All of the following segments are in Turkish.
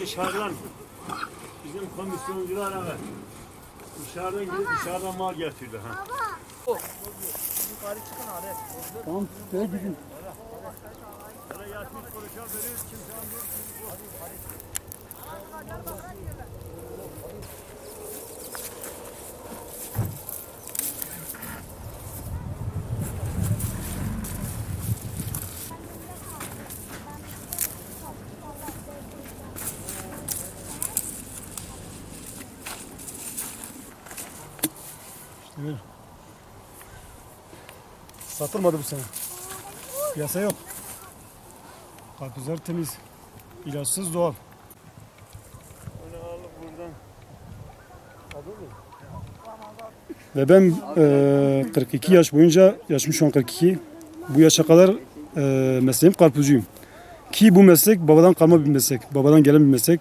dışarıdan bizim komisyoncular evet. Dışarıdan gidip dışarıdan mal getirdi ha. Tamam böyle gidin. Yatmış konuşan veriyor kimse anlıyor. Buyur. Satılmadı bu sene. Piyasa yok. Karpuzlar temiz. İlaçsız doğal. Onu alıp buradan. Ve ben eee, 42 yaş boyunca, yaşım şu an 42. Bu yaşa kadar eee, mesleğim karpuzcuyum. Ki bu meslek babadan kalma bir meslek. Babadan gelen bir meslek.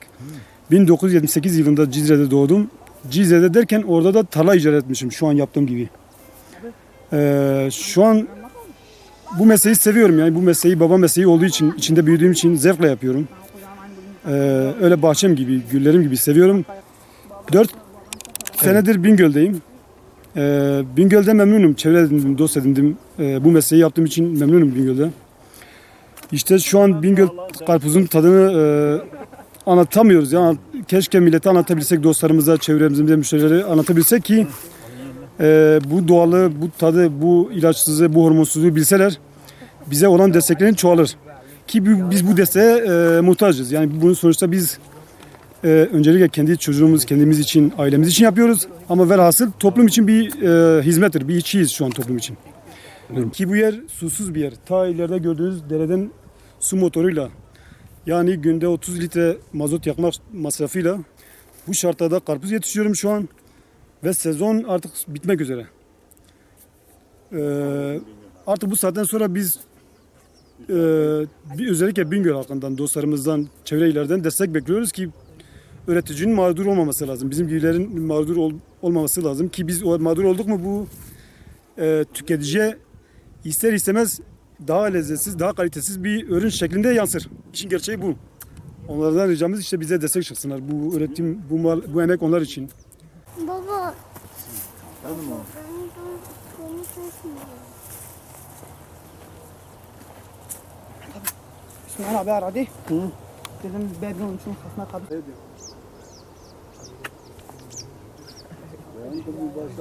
1978 yılında Cizre'de doğdum. Cizre'de derken orada da tarla icat etmişim şu an yaptığım gibi. Eee, şu an bu mesleği seviyorum yani bu mesleği baba mesleği olduğu için içinde büyüdüğüm için zevkle yapıyorum. Eee, öyle bahçem gibi, güllerim gibi seviyorum. 4 senedir Bingöl'deyim. Ee, Bingöl'de memnunum. Çevre edindim, dost edindim. Ee, bu mesleği yaptığım için memnunum Bingöl'de. İşte şu an Bingöl karpuzun tadını e, anlatamıyoruz. Yani keşke millete anlatabilsek, dostlarımıza, çevremize, müşterilere anlatabilsek ki e, bu doğalı, bu tadı, bu ilaçsızlığı, bu hormonsuzluğu bilseler bize olan desteklerin çoğalır. Ki bu- biz bu desteğe e, muhtacız. Yani bunun sonuçta biz e, öncelikle kendi çocuğumuz, kendimiz için, ailemiz için yapıyoruz. Ama velhasıl toplum için bir e, hizmettir, bir içiyiz şu an toplum için. Ki bu yer susuz bir yer. Ta ileride gördüğünüz dereden su motoruyla yani günde 30 litre mazot yakmak masrafıyla bu şartlarda karpuz yetiştiriyorum şu an ve sezon artık bitmek üzere. Ee, artık bu saatten sonra biz e, bir özellikle Bingöl halkından, dostlarımızdan, çevre illerden destek bekliyoruz ki üreticinin mağdur olmaması lazım. Bizim gibilerin mağdur ol- olmaması lazım ki biz mağdur olduk mu bu e, tüketiciye ister istemez daha lezzetsiz, daha kalitesiz bir ürün şeklinde yansır. İşin gerçeği bu. Onlardan ricamız işte bize destek çıksınlar. Bu üretim, bu mal, bu emek onlar için. Baba. Beni kesmiyor. İsmail abi aradı. Dedim bebeğin için kafasına kadar.